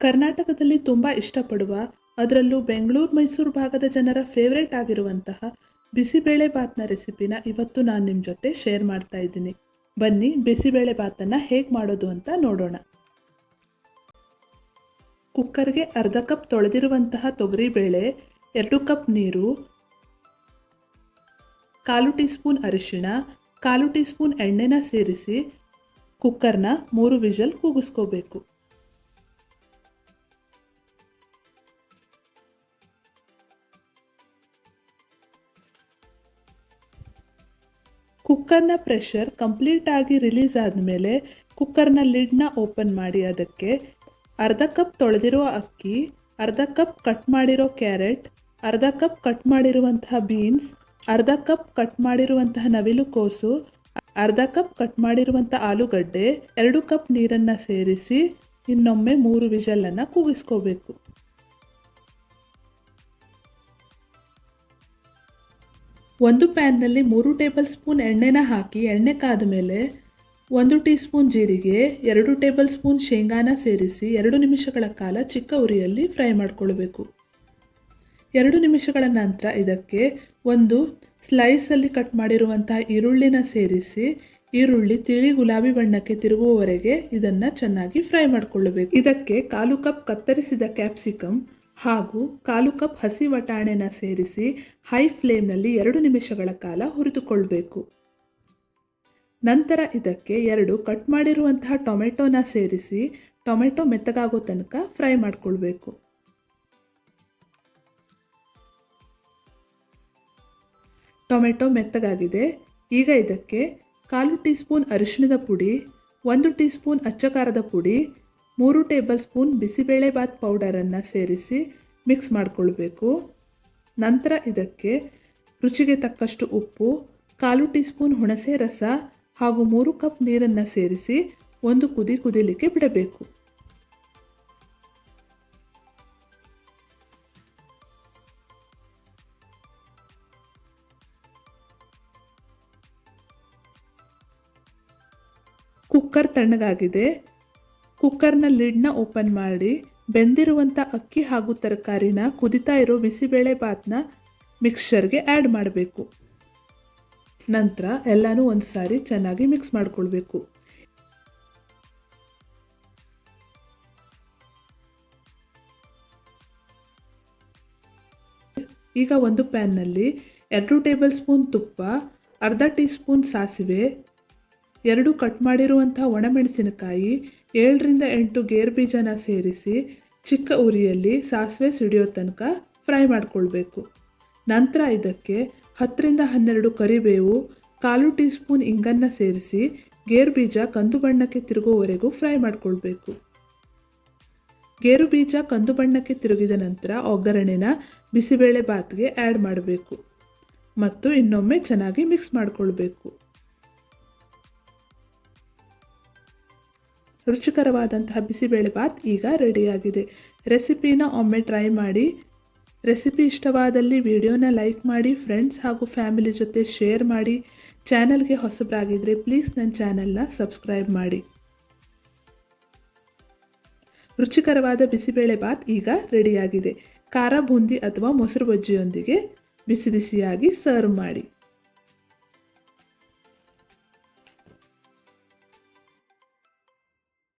ಕರ್ನಾಟಕದಲ್ಲಿ ತುಂಬ ಇಷ್ಟಪಡುವ, ಅದರಲ್ಲೂ ಬೆಂಗಳೂರು ಮೈಸೂರು ಭಾಗದ ಜನರ ಫೇವ್ರೇಟ್ ಆಗಿರುವಂತಹ ಬಿಸಿಬೇಳೆ ಬಾತ್ನ ರೆಸಿಪಿನ ಇವತ್ತು ನಾನು ನಿಮ್ಮ ಜೊತೆ ಶೇರ್ ಮಾಡ್ತಾ ಇದ್ದೀನಿ. ಬನ್ನಿ, ಬಿಸಿಬೇಳೆ ಭಾತನ್ನು ಹೇಗೆ ಮಾಡೋದು ಅಂತ ನೋಡೋಣ. ಕುಕ್ಕರ್ಗೆ ಅರ್ಧ ಕಪ್ ತೊಳೆದಿರುವಂತಹ ತೊಗರಿಬೇಳೆ ಎರಡು ಕಪ್ ನೀರು, ಕಾಲು ಟೀ ಸ್ಪೂನ್ ಅರಿಶಿಣ, ಕಾಲು ಟೀ ಸ್ಪೂನ್ ಎಣ್ಣೆನ ಸೇರಿಸಿ ಕುಕ್ಕರ್ನ ಮೂರು ವಿಷಲ್ ಕೂಗಿಸ್ಕೋಬೇಕು. ಕುಕ್ಕರ್ನ ಪ್ರೆಷರ್ ಕಂಪ್ಲೀಟ್ ಆಗಿ ರಿಲೀಸ್ ಆದಮೇಲೆ ಕುಕ್ಕರ್ನ ಲಿಡ್ನ ಓಪನ್ ಮಾಡಿ ಅದಕ್ಕೆ ಅರ್ಧ ಕಪ್ ತೊಳೆದಿರೋ ಅಕ್ಕಿ, ಅರ್ಧ ಕಪ್ ಕಟ್ ಮಾಡಿರೋ ಕ್ಯಾರೆಟ್, ಅರ್ಧ ಕಪ್ ಕಟ್ ಮಾಡಿರುವಂತಹ ಬೀನ್ಸ್, ಅರ್ಧ ಕಪ್ ಕಟ್ ಮಾಡಿರುವಂತಹ ನವಿಲು ಕೋಸು, ಅರ್ಧ ಕಪ್ ಕಟ್ ಮಾಡಿರುವಂಥ ಆಲೂಗಡ್ಡೆ, ಎರಡು ಕಪ್ ನೀರನ್ನು ಸೇರಿಸಿ ಇನ್ನೊಮ್ಮೆ ಮೂರು ವಿಷಲನ್ನು ಕೂಗಿಸ್ಕೋಬೇಕು ಒಂದು ಪ್ಯಾನ್ನಲ್ಲಿ ಮೂರು ಟೇಬಲ್ ಸ್ಪೂನ್ ಎಣ್ಣೆನ ಹಾಕಿ ಎಣ್ಣೆ ಕಾದ ಮೇಲೆ ಒಂದು ಟೀ ಸ್ಪೂನ್ ಜೀರಿಗೆ, ಎರಡು ಟೇಬಲ್ ಸ್ಪೂನ್ ಶೇಂಗಾನ ಸೇರಿಸಿ ಎರಡು ನಿಮಿಷಗಳ ಕಾಲ ಚಿಕ್ಕ ಉರಿಯಲ್ಲಿ ಫ್ರೈ ಮಾಡಿಕೊಳ್ಬೇಕು. ಎರಡು ನಿಮಿಷಗಳ ನಂತರ ಇದಕ್ಕೆ ಒಂದು ಸ್ಲೈಸಲ್ಲಿ ಕಟ್ ಮಾಡಿರುವಂತಹ ಈರುಳ್ಳಿನ ಸೇರಿಸಿ ಈರುಳ್ಳಿ ತಿಳಿ ಗುಲಾಬಿ ಬಣ್ಣಕ್ಕೆ ತಿರುಗುವವರೆಗೆ ಇದನ್ನು ಚೆನ್ನಾಗಿ ಫ್ರೈ ಮಾಡಿಕೊಳ್ಳಬೇಕು ಇದಕ್ಕೆ ಕಾಲು ಕಪ್ ಕತ್ತರಿಸಿದ ಕ್ಯಾಪ್ಸಿಕಮ್ ಹಾಗೂ ಕಾಲು ಕಪ್ ಹಸಿ ವಟಾಣೆನ ಸೇರಿಸಿ ಹೈ ಫ್ಲೇಮ್ನಲ್ಲಿ ಎರಡು ನಿಮಿಷಗಳ ಕಾಲ ಹುರಿದುಕೊಳ್ಬೇಕು. ನಂತರ ಇದಕ್ಕೆ ಎರಡು ಕಟ್ ಮಾಡಿರುವಂತಹ ಟೊಮೆಟೊನ ಸೇರಿಸಿ ಟೊಮೆಟೊ ಮೆತ್ತಗಾಗೋ ತನಕ ಫ್ರೈ ಮಾಡಿಕೊಳ್ಬೇಕು. ಟೊಮೆಟೊ ಮೆತ್ತಗಾಗಿದೆ. ಈಗ ಇದಕ್ಕೆ ಕಾಲು ಟೀ ಸ್ಪೂನ್ ಅರಿಶಿಣದ ಪುಡಿ, ಒಂದು ಟೀ ಸ್ಪೂನ್ ಅಚ್ಚಕಾರದ ಪುಡಿ ಮೂರು ಟೇಬಲ್ ಸ್ಪೂನ್ ಬಿಸಿಬೇಳೆಬಾತ್ ಪೌಡರನ್ನು ಸೇರಿಸಿ ಮಿಕ್ಸ್ ಮಾಡಿಕೊಳ್ಬೇಕು. ನಂತರ ಇದಕ್ಕೆ ರುಚಿಗೆ ತಕ್ಕಷ್ಟು ಉಪ್ಪು, ಕಾಲು ಟೀ ಸ್ಪೂನ್ ಹುಣಸೆ ರಸ ಹಾಗೂ ಮೂರು ಕಪ್ ನೀರನ್ನು ಸೇರಿಸಿ ಒಂದು ಕುದಿ ಕುದಿಲಿಕ್ಕೆ ಬಿಡಬೇಕು. ಕುಕ್ಕರ್ ತಣ್ಣಗಾಗಿದೆ. ಕುಕ್ಕರ್ನ ಲಿಡ್ನ ಓಪನ್ ಮಾಡಿ ಬೆಂದಿರುವಂಥ ಅಕ್ಕಿ ಹಾಗೂ ತರಕಾರಿನ ಕುದಿತಾ ಇರೋ ಬಿಸಿಬೇಳೆ ಬಾತ್ನ ಮಿಕ್ಸ್ಚರ್ಗೆ ಆ್ಯಡ್ ಮಾಡಬೇಕು. ನಂತರ ಎಲ್ಲನೂ ಒಂದು ಸಾರಿ ಚೆನ್ನಾಗಿ ಮಿಕ್ಸ್ ಮಾಡಿಕೊಳ್ಬೇಕು. ಈಗ ಒಂದು ಪ್ಯಾನ್ನಲ್ಲಿ ಎರಡು ಟೇಬಲ್ ಸ್ಪೂನ್ ತುಪ್ಪ, ಅರ್ಧ ಟೀ ಸ್ಪೂನ್ ಸಾಸಿವೆ ಎರಡು ಕಟ್ ಮಾಡಿರುವಂಥ ಒಣಮೆಣಸಿನಕಾಯಿ, ಏಳರಿಂದ ಎಂಟು ಗೇರ್ ಬೀಜನ ಸೇರಿಸಿ ಚಿಕ್ಕ ಉರಿಯಲ್ಲಿ ಸಾಸಿವೆ ಸಿಡಿಯೋ ತನಕ ಫ್ರೈ ಮಾಡಿಕೊಳ್ಬೇಕು. ನಂತರ ಇದಕ್ಕೆ ಹತ್ತರಿಂದ ಹನ್ನೆರಡು ಕರಿಬೇವು, ಕಾಲು ಟೀ ಸ್ಪೂನ್ ಇಂಗನ್ನ ಸೇರಿಸಿ ಗೇರು ಬೀಜ ಕಂದು ಬಣ್ಣಕ್ಕೆ ತಿರುಗುವವರೆಗೂ ಫ್ರೈ ಮಾಡಿಕೊಳ್ಬೇಕು. ಗೇರು ಬೀಜ ಕಂದು ಬಣ್ಣಕ್ಕೆ ತಿರುಗಿದ ನಂತರ ಒಗ್ಗರಣೆನ ಬಿಸಿಬೇಳೆ ಬಾತ್ಗೆ ಆ್ಯಡ್ ಮಾಡಬೇಕು. ಮತ್ತು ಇನ್ನೊಮ್ಮೆ ಚೆನ್ನಾಗಿ ಮಿಕ್ಸ್ ಮಾಡಿಕೊಳ್ಬೇಕು. ರುಚಿಕರವಾದಂತಹ ಬಿಸಿಬೇಳೆ ಬಾತ್ ಈಗ ರೆಡಿಯಾಗಿದೆ. ರೆಸಿಪಿನ ಒಮ್ಮೆ ಟ್ರೈ ಮಾಡಿ. ರೆಸಿಪಿ ಇಷ್ಟವಾದಲ್ಲಿ ವಿಡಿಯೋನ ಲೈಕ್ ಮಾಡಿ, ಫ್ರೆಂಡ್ಸ್ ಹಾಗೂ ಫ್ಯಾಮಿಲಿ ಜೊತೆ ಶೇರ್ ಮಾಡಿ. ಚಾನಲ್ಗೆ ಹೊಸಬರಾಗಿದ್ದರೆ ಪ್ಲೀಸ್ ನನ್ನ ಚಾನಲ್ನ ಸಬ್ಸ್ಕ್ರೈಬ್ ಮಾಡಿ. ರುಚಿಕರವಾದ ಬಿಸಿಬೇಳೆ ಬಾತ್ ಈಗ ರೆಡಿಯಾಗಿದೆ. ಖಾರ ಬೂಂದಿ ಅಥವಾ ಮೊಸರು ಬಜ್ಜಿಯೊಂದಿಗೆ ಬಿಸಿ ಬಿಸಿಯಾಗಿ ಸರ್ವ್ ಮಾಡಿ.